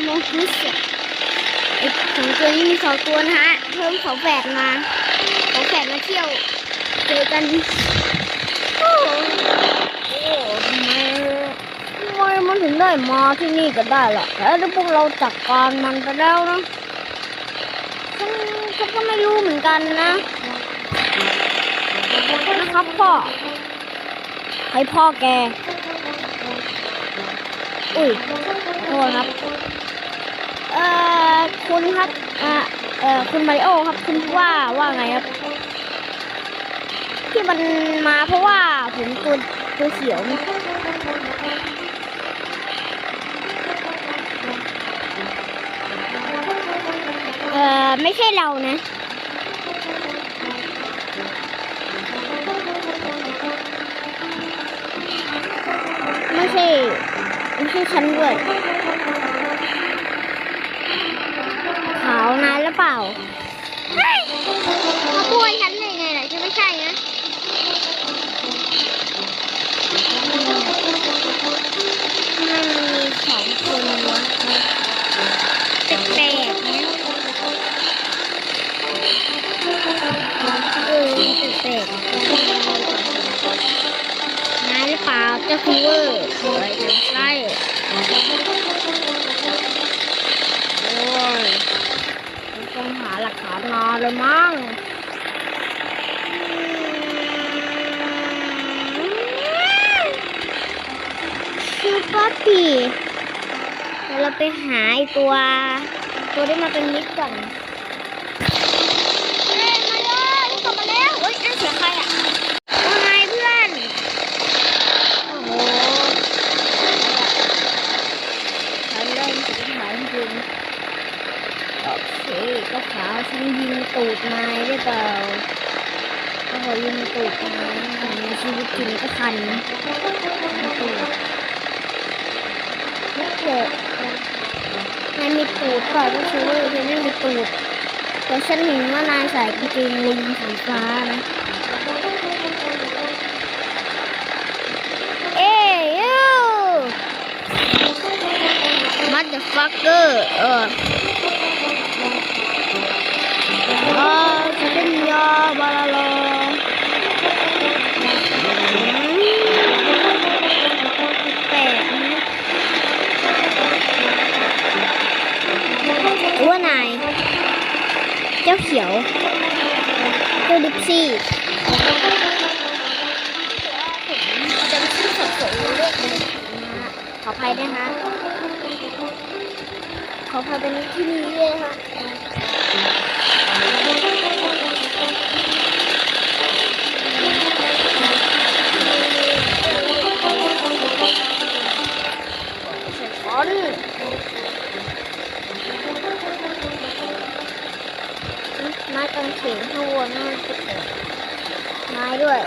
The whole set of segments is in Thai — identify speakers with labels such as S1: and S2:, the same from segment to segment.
S1: สเลยอะอมองกุสอะไอ้สองตัวนี้มีสองตัวนะฮะ เพิ่มสองแฝดมาสองแฝดมาเที่ยว เจอกัน โอ้โห
S2: โอ้ทำไมทำไมมันถึงได้มาที่นี่ก็ได้ล่ะแต่ถ้าพวกเราจัดการมันไปแล้วนะ
S1: ฉันฉันก็ไม่รู้เหมือนกันนะ
S2: นะครับพ่อ ให้พ่อแก อุ้ยโทษครับ
S1: เอ่อคุณครับอ่าเอ่อคุณมาริโอครับ คุณว่าว่าไงครับ ที่มันมาเพราะว่าผมตัวตัวเขียวเอ่อไม่ใช่เรานะไม่ใช่ไม่ใช่ฉันด้วย ขานานหรือเปล่าพูดฉันเลยไงล่ะจะไม่ใช่นะทำไมมันมีสองคนวะแปลกๆนะเออแปลกๆนายหรือเปล่าเจ้าคูเวอร์โอ้ยจะใช่โอ้ย
S2: ต้องหาหลักฐ แล้วมั้ง
S1: คือป๊อปปี้เดี๋ยวเราไปหาไอตัว ตัวที่มาเป็นมิตรก่อนเฮ้ยมาเลยกลับมาแล้วเฮ้ยนั่นเสียงใครอะว่าไงเพื่อน
S2: โอ้โหฉันเริ่มสงสัยจริงโอเคก็ ขาวฉันยิงตูดนายได้เปล่าก็พอยิงตูดนายในชีวิตจริงก็คันตูด
S1: เด็กนายมีตูดก่อนก็คือว่าเธอไม่มีตูดแต่ฉันเห็นว่านายใส่กางเกงลิงสีฟ้านะเอ้ยยู
S2: มัดเดอะฟักเกอร์เออ
S1: ว่านาย เจ้าเขียวเจ้าดิปซี่จำชื่อสับสนเลขไม่ถูกนะขออภัยด้วยนะ ขออภัยเป็นที่นี้ด้วยนะคะใส่ฟอนต์ ไม้กางเขนข้างบนน่า
S2: จะไม้ด้วย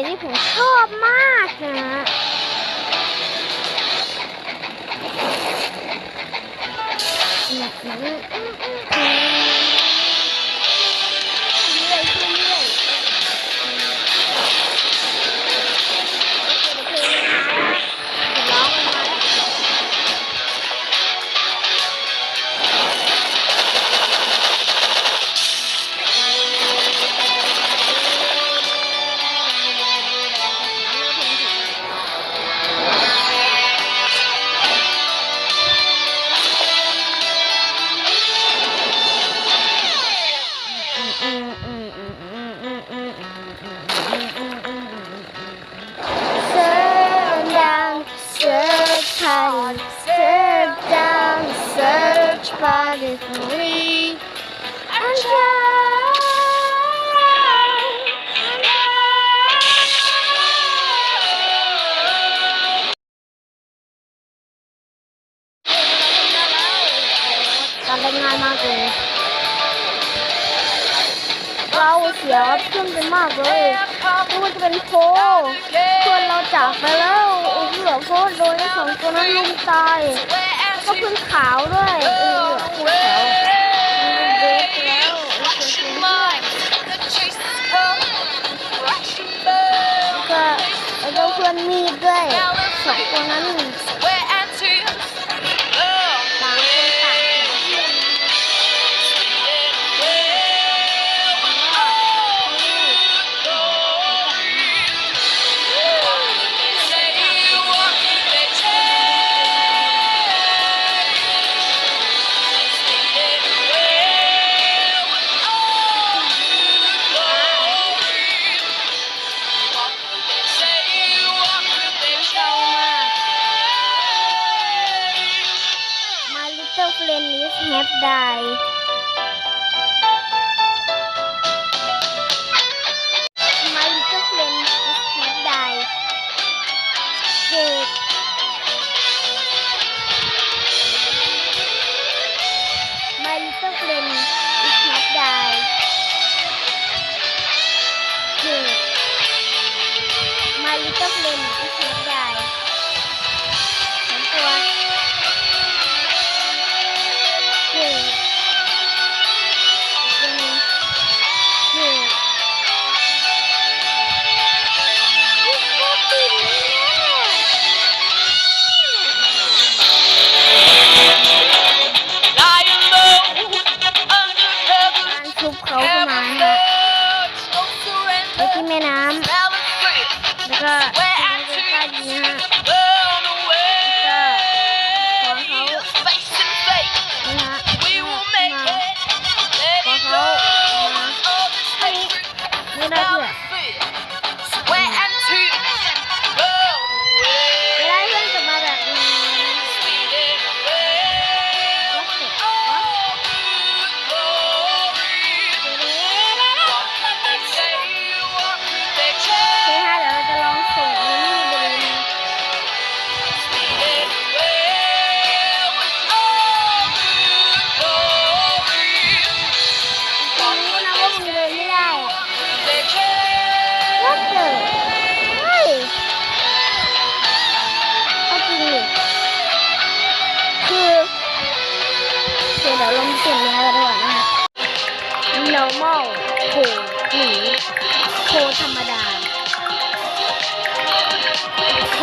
S2: มที่ผมชอบมากนะอื ดี๋ยวเพื่อนกันมากเลยไม่ว่าจะเป็นโฟเพื่อนเราจากไปแล้วโอ้โหโฟโดนสองตัวนั้นลุมตายก็เพื่อนขาวด้วยเออขาวแล้วก็เล้วเพื่อนมีด้วยสองคนนั้น little friend is have died.
S1: เดี๋ยวลงเสียงแมวกันดีกว่านะคะ normal โคหมีโคธรรมดา โค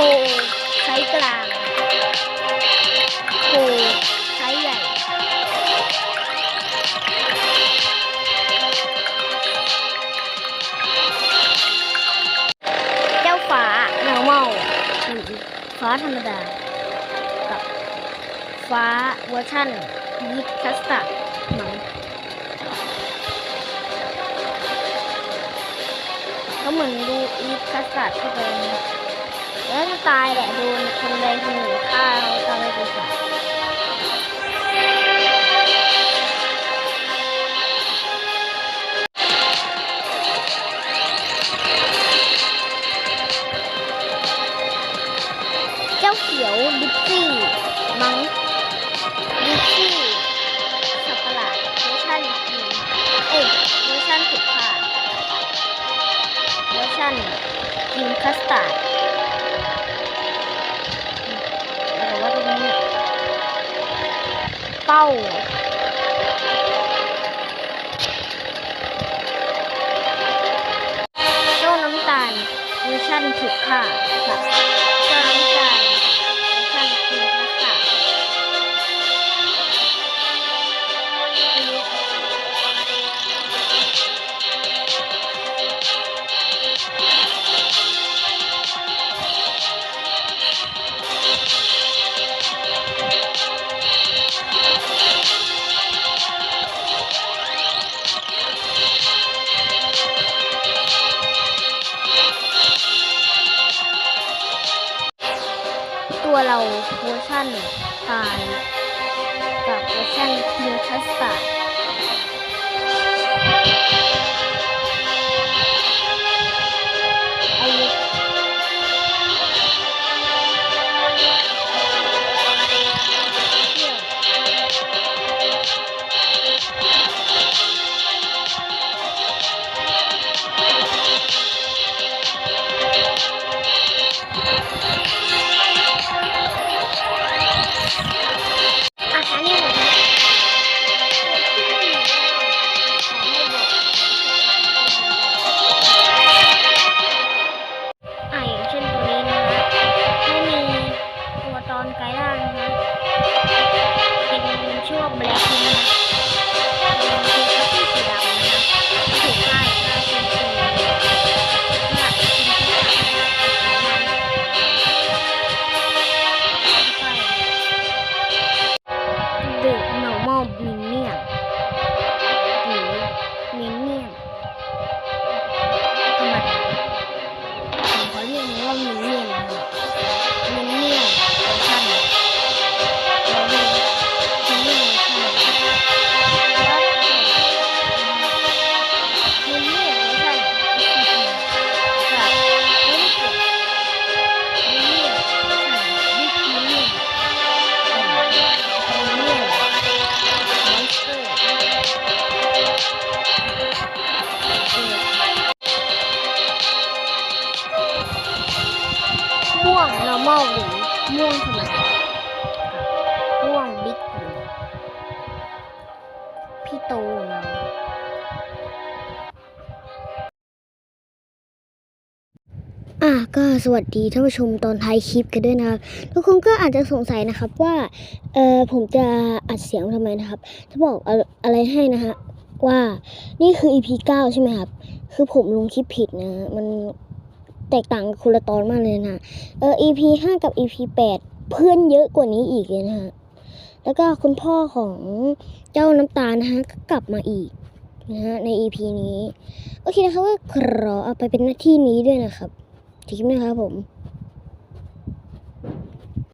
S1: ไซส์กลาง โคไซส์ใหญ่ เจ้าฟ้า normal ฟ้าธรรมดา ฟ้าเวอร์ชันยิปคัสตามันก็เหมือนดูยิปคัสตาเข้าไปแล้วจะตายแหละดูคนใดคนหนึ่งฆ่าเราตายไปก่อ ครีมคัสตาร์ดแต่ว่าตรงนี้เต้าเจ้าน้ำตาลเวอร์ชันถูกค่ะ ชั่นพายกับเวอร์ชันพิวทัสตาร์ อะก็สวั
S2: สดีท่านผู้ชมตอนท้ายคลิปกันด้วยนะครับ ทุกคนก็อาจจะสงสัยนะครับว่าเออผมจะอัดเสียงทำไมนะครับ จะบอกอะไรให้นะฮะว่านี่คือ EP 9 ใช่ไหมครับ คือผมลงคลิปผิดนะมันแตกต่างกันคนละตอนมากเลยนะเออ EP 5 กับ EP 8 เพื่อนเยอะกว่านี้อีกเลยนะฮะแล้วก็คุณพ่อของเจ้าน้ำตาลนะฮะก็กลับมาอีกนะฮะใน EP นี้ โอเคนะครับก็ขอเอาไปเป็นหน้าที่นี้ด้วยนะครับ คลิปนะครับผม